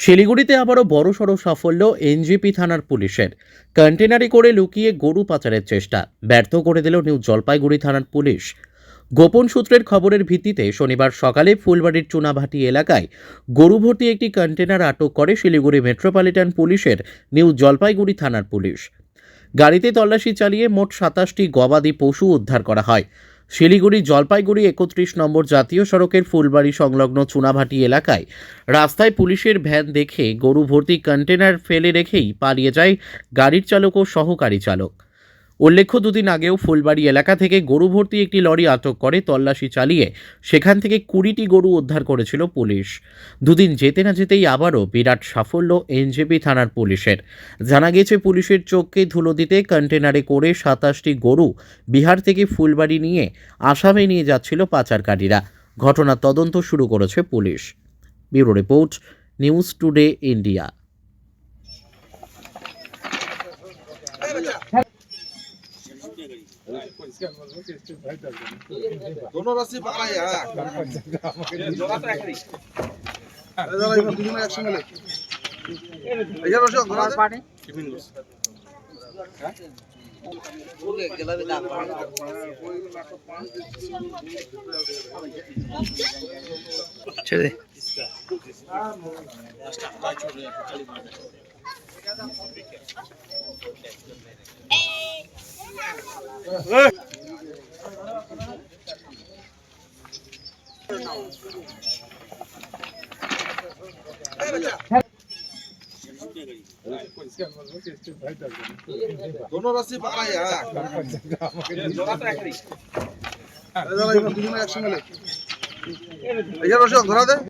শিলিগুড়িতে আবারও বড়সড় সাফল্য এনজিপি থানার পুলিশের। কন্টেনারে করে লুকিয়ে গরু পাচারের চেষ্টা, ব্যর্থ করে দিল নিউ জলপাইগুড়ি থানার পুলিশ। গোপন সূত্রের খবরের ভিত্তিতে শনিবার সকালে ফুলবাড়ির চুনাভাটি এলাকায় গরু ভর্তি একটি কন্টেনার আটক করে শিলিগুড়ি মেট্রোপলিটন পুলিশের নিউ জলপাইগুড়ি থানার পুলিশ। গাড়িতে তল্লাশি চালিয়ে মোট সাতাশটি গবাদি পশু উদ্ধার করা হয়। শিলিগুড়ি জলপাইগুড়ি একত্রিশ নম্বর জাতীয় সড়কের ফুলবাড়ি সংলগ্ন চুনাভাটি এলাকায় রাস্তায় পুলিশের ভ্যান দেখে গরু ভর্তি কন্টেনার ফেলে রেখেই পালিয়ে যায় গাড়ির চালক ও সহকারী চালক। উল্লেখ্য, দুদিন আগেও ফুলবাড়ি এলাকা থেকে গরু ভর্তি একটি লরি আটক করে তল্লাশি চালিয়ে সেখান থেকে কুড়িটি গরু উদ্ধার করেছিল পুলিশ। দুদিন যেতে না যেতেই আবারও বিরাট সাফল্য এনজেপি থানার পুলিশের। জানা গেছে পুলিশের চোখকে ধুলো দিতে কন্টেনারে করে সাতাশটি গরু বিহার থেকে ফুলবাড়ি নিয়ে আসামে নিয়ে যাচ্ছিল পাচারকারীরা। ঘটনার তদন্ত শুরু করেছে police. Bureau report, news today India. দোনো রাশি পালাই দুজনে একসঙ্গে লেখ এখানে বসো ঘোরা পানি টিফিন বস হ্যাঁ ওকে গেলাবে দাম চলে লে এই যে রসক ধরা দে।